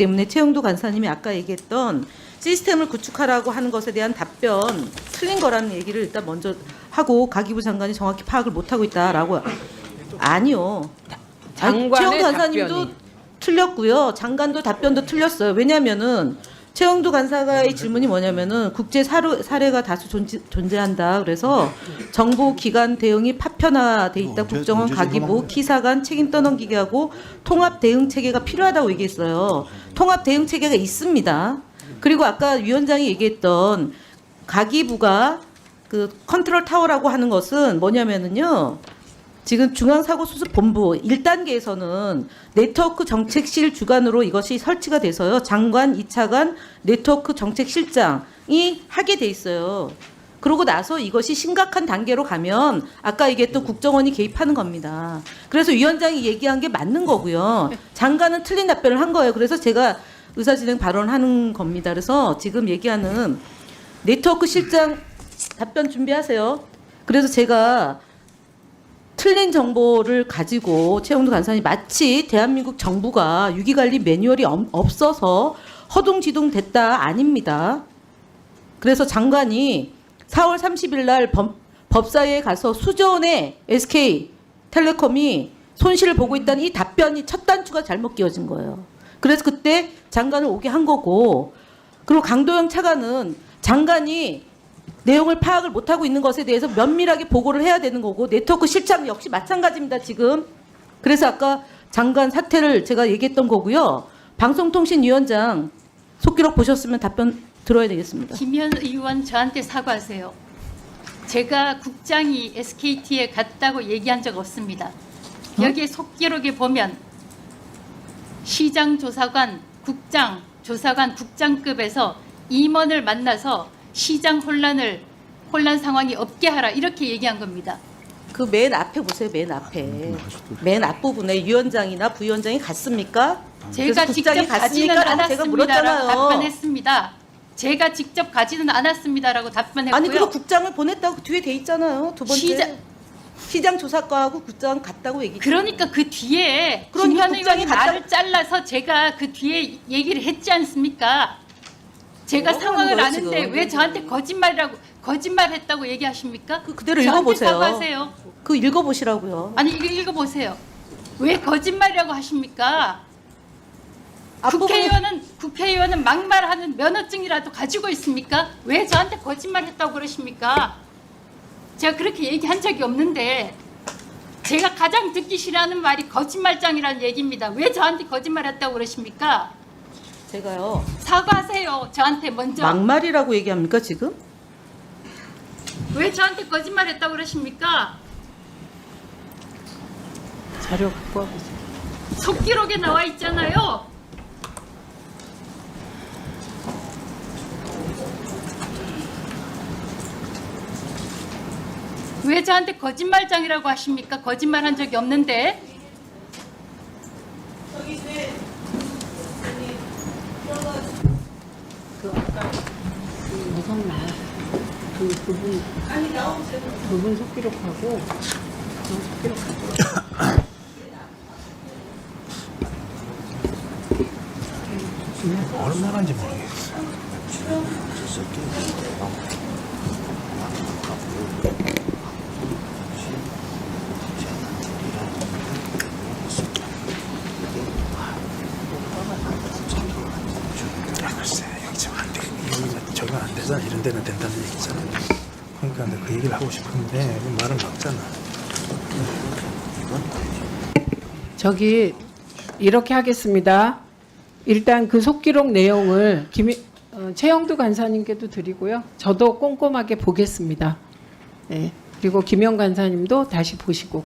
때문에 최영도 간사님이 아까 얘기했던 시스템을 구축하라고 하는 것에 대한 답변 틀린 거라는 얘기를 일단 먼저 하고 가기부 장관이 정확히 파악을 못 하고 있다라고 아니요. 아니, 장관의 최영도 간사님도 답변이. 틀렸고요. 장관도 답변도 틀렸어요. 왜냐면은 최영도 간사가의 질문이 뭐냐면은 국제 사례, 사례가 다수 존재, 존재 한다. 그래서 정보 기관 대응이 파편화돼 있다. 국정원 가기부 기사관 책임 떠넘기게 하고 통합 대응 체계가 필요하다고 얘기했어요. 통합 대응 체계가 있습니다. 그리고 아까 위원장이 얘기했던 가기부가 그 컨트롤 타워라고 하는 것은 뭐냐면은요. 지금 중앙사고수습본부 1단계에서는 네트워크 정책실 주관으로 이것이 설치가 돼서요. 장관, 2차관, 네트워크 정책실장이 하게 돼 있어요. 그러고 나서 이것이 심각한 단계로 가면 아까 얘기했던 국정원이 개입하는 겁니다. 그래서 위원장이 얘기한 게 맞는 거고요. 장관은 틀린 답변을 한 거예요. 그래서 제가 의사진행 발언하는 겁니다. 그래서 지금 얘기하는 네트워크 실장 답변 준비하세요. 그래서 제가 틀린 정보를 가지고 최영도 간사님 마치 대한민국 정부가 유기관리 매뉴얼이 엄- 없어서 허둥지둥 됐다 아닙니다. 그래서 장관이 4월 30일 날 법, 법사위에 가서 수조원의 SK 텔레콤이 손실을 보고 있다는 이 답변이 첫 단추가 잘못 끼워진 거예요. 그래서 그때 장관을 오게 한 거고 그리고 강도영 차관은 장관이 내용을 파악을 못하고 있는 것에 대해서 면밀하게 보고를 해야 되는 거고 네트워크 실장 역시 마찬가지입니다 지금 그래서 아까 장관 사퇴를 제가 얘기했던 거고요 방송통신위원장 속기록 보셨으면 답변 들어야 되겠습니다 김현 의원 저한테 사과하세요. 제가 국장이 SKT에 갔다고 얘기한 적 없습니다. 여기에 속기록에 보면 시장 조사관, 국장, 조사관, 국장급에서 임원을 만나서 시장 혼란을 혼란 상황이 없게 하라 이렇게 얘기한 겁니다. 그 맨 앞에 보세요 맨 앞에 맨 앞부분에 위원장이나 부위원장이 갔습니까? 제가 그래서 직접 국장이 가지는 갔습니까라고 제가 않았습니다라고 물었잖아요. 답변했습니다. 제가 직접 가지는 않았습니다라고 답변했고요. 아니 그리고 국장을 보냈다고 뒤에 돼 있잖아요 두 번째 시장- 시장 조사과하고 국장 갔다고 얘기 그러니까 그 뒤에 그러니까 김현 국장이 의원이 갔다- 말을 잘라서 제가 그 뒤에 얘기를 했지 않습니까? 제가 상황을 거예요, 아는데 지금? 왜 저한테 거짓말이라고 거짓말했다고 얘기하십니까? 그 그대로 저한테 읽어보세요. 사과하세요. 그 읽어보시라고요. 아니 이거 읽어보세요. 왜 거짓말이라고 하십니까? 앞부분에 국회의원은 국회의원은 막말하는 면허증이라도 가지고 있습니까? 왜 저한테 거짓말했다고 그러십니까? 제가 그렇게 얘기한 적이 없는데 제가 가장 듣기 싫어하는 말이 거짓말장이라는 얘기입니다. 왜 저한테 거짓말했다고 그러십니까? 제가요 사과하세요. 저한테 먼저 막말이라고 얘기합니까 지금? 왜 저한테 거짓말했다고 그러십니까? 자료 갖고 와보세요. 속기록에 나와 있잖아요. 왜 저한테 거짓말장이라고 하십니까? 거짓말 한 적이 없는데. 우선 나. 그 그분 그분 속기록하고 그 속기록하고 얼마나인지 모르겠어. 야, 글쎄, 여기 지금 안 돼. 여기 적용 안 되잖아. 이런 데는 된다는 얘기잖아. 그러니까 내가 그 얘기를 하고 싶은데 말은 막잖아. 저기 이렇게 하겠습니다. 일단 그 속기록 내용을 김 어, 최영두 간사님께도 드리고요. 저도 꼼꼼하게 보겠습니다. 네. 그리고 김영 간사님도 다시 보시고